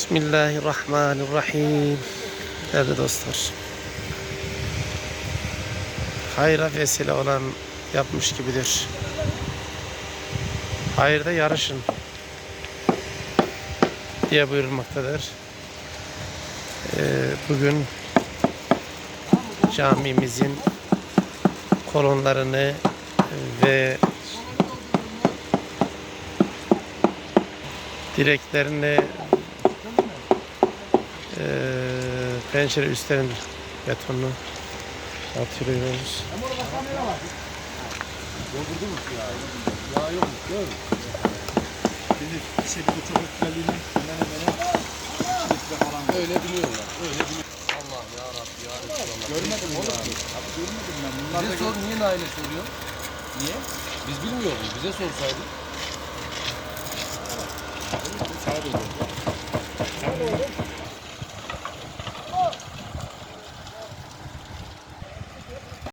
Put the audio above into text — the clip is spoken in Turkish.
Bismillahirrahmanirrahim. Değerli dostlar. Hayra vesile olan yapmış gibidir. Hayırda yarışın diye buyurulmaktadır. Ee, bugün camimizin kolonlarını ve direklerini eee pencere üstlerinin betonunu atıyoruz. Şimdi şekilde çok ötkelliğini hemen hemen litre falan öyle biliyorlar. Öyle biliyorlar. Allah ya Rabbi ya Resulallah. Görmedim oğlum. Abi görmedim ben. Bunlar Bize sor niye Nail'e soruyor? Niye? Biz bilmiyoruz. Bize sorsaydın. Sağ olun.